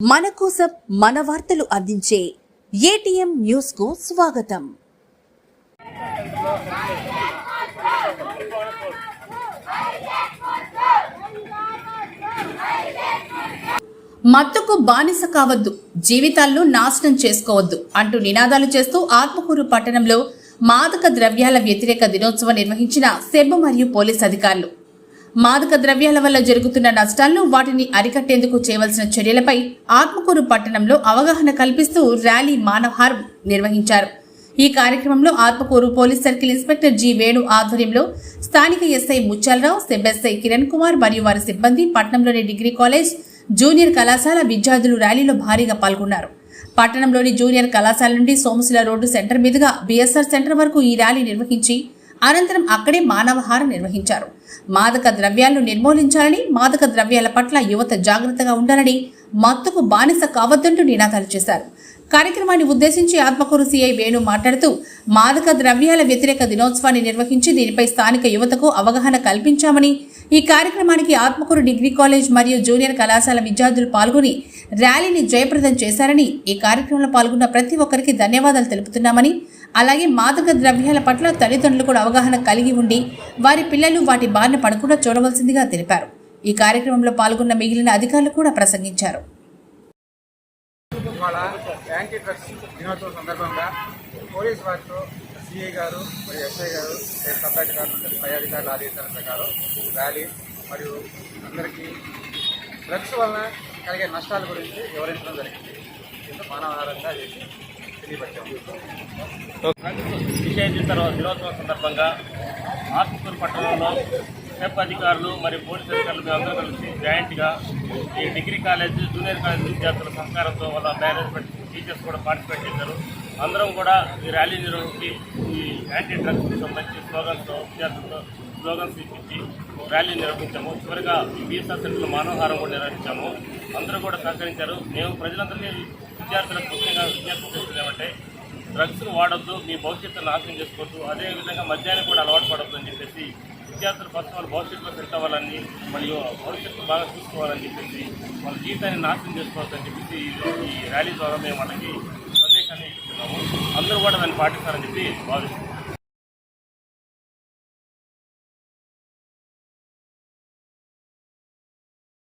మన కోసం మన వార్తలు అందించే ఏటీఎం న్యూస్కు స్వాగతం. మత్తుకు బానిస కావద్దు జీవితాలను నాశనం చేసుకోవద్దు అంటూ నినాదాలు చేస్తూ ఆత్మకూరు పట్టణంలో మాదక ద్రవ్యాల వ్యతిరేక దినోత్సవం నిర్వహించిన సెబ్ మరియు పోలీస్ అధికారులు. మాదక ద్రవ్యాల వల్ల జరుగుతున్న నష్టాలను వాటిని అరికట్టేందుకు చేయవలసిన చర్యలపై ఆత్మకూరు పట్టణంలో అవగాహన కల్పిస్తూ ర్యాలీ మానవహారం నిర్వహించారు. ఈ కార్యక్రమంలో Atmakur police circle inspector G Venu ఆధ్వర్యంలో స్థానిక ఎస్ఐ ముత్యాలరావు సెబెస్ఐ కిరణ్ కుమార్ మరియు వారి సిబ్బంది పట్టణంలోని డిగ్రీ కాలేజ్ జూనియర్ కళాశాల విద్యార్థులు ర్యాలీలో భారీగా పాల్గొన్నారు. పట్టణంలోని జూనియర్ కళాశాల నుండి సోమశిల రోడ్డు సెంటర్ మీదుగా బీఎస్ఆర్ సెంటర్ వరకు ఈ ర్యాలీ నిర్వహించి అనంతరం అక్కడే మానవహారం నిర్వహించారు. మాదక ద్రవ్యాలను నిర్మూలించాలని మాదక ద్రవ్యాల పట్ల యువత జాగ్రత్తగా ఉండాలని మత్తుకు బానిస కావద్దంటూ నినాదాలు చేశారు. కార్యక్రమాన్ని ఉద్దేశించి ఆత్మకూరు సీఐ వేణు మాట్లాడుతూ మాదక ద్రవ్యాల వ్యతిరేక దినోత్సవాన్ని నిర్వహించి దీనిపై స్థానిక యువతకు అవగాహన కల్పించామని ఈ కార్యక్రమానికి ఆత్మకూరు డిగ్రీ కాలేజ్ మరియు జూనియర్ కళాశాల విద్యార్థులు పాల్గొని ర్యాలీని జయప్రదం చేశారని ఈ కార్యక్రమంలో పాల్గొన్న ప్రతి ఒక్కరికి ధన్యవాదాలు తెలుపుతున్నామని అలాగే మాదక ద్రవ్యాల పట్ల తల్లిదండ్రులు కూడా అవగాహన కలిగి ఉండి వారి పిల్లలు వాటి బారిన పడకుండా చూడవలసిందిగా తెలిపారు. ఈ కార్యక్రమంలో పాల్గొన్న మిగిలిన అధికారులు కూడా ప్రసంగించారు. యాంటీ డ్రగ్స్ దినోత్సవం సందర్భంగా పోలీస్ వారితో సిఐ గారు మరియు ఎస్ఐ గారు సబ్ అధికారులు పై అధికారుల ఆదేశాల ప్రకారం ర్యాలీ మరియు అందరికీ డ్రగ్స్ వలన కలిగే నష్టాల గురించి వివరించడం జరిగింది. మానవ ఆధారంగా చేసి తెలియపరిచాము దినోత్సవం సందర్భంగా ఆత్మకూరు పట్టణంలో స్టెప్ అధికారులు మరియు పోలీస్ అధికారులు అందరూ కలిసి జాయింట్గా ఈ డిగ్రీ కాలేజ్ జూనియర్ కాలేజ్ విద్యార్థుల సహకారంతో వాళ్ళ మేనేజ్మెంట్ టీచర్స్ కూడా పార్టిసిపేట్ చేశారు. అందరం కూడా ఈ ర్యాలీ నిర్వహించి ఈ యాంటీ డ్రగ్స్కి సంబంధించి స్లోగన్స్తో విద్యార్థులతో స్లోగన్స్ ఇప్పించి ర్యాలీ నిర్వహించాము. చివరిగా ఈ వీసా సెంటర్లో మానవహారం కూడా నిర్వహించాము. అందరూ కూడా సహకరించారు. మేము ప్రజలందరినీ విద్యార్థులకు ముఖ్యంగా విజ్ఞప్తి చేస్తుంది ఏమంటే డ్రగ్స్ను వాడొద్దు మీ భవిష్యత్తు నాశనం చేసుకోవద్దు అదేవిధంగా మద్యాన్ని కూడా అలవాటు పడొద్దు అని చెప్పేసి విద్యార్థులు ఫస్ట్ వాళ్ళు భవిష్యత్తులో సెట్ అవ్వాలని మరియు భవిష్యత్తు బాగా చూసుకోవాలని చెప్పేసి వాళ్ళ జీవితాన్ని నాశనం చేసుకోవద్దు అని చెప్పేసి ఈ- ర్యాలీ ద్వారా మేము వాళ్ళకి సందేశాన్ని ఇస్తున్నాము. అందరూ కూడా దాన్ని పాటిస్తారని చెప్పి భావిస్తున్నాం.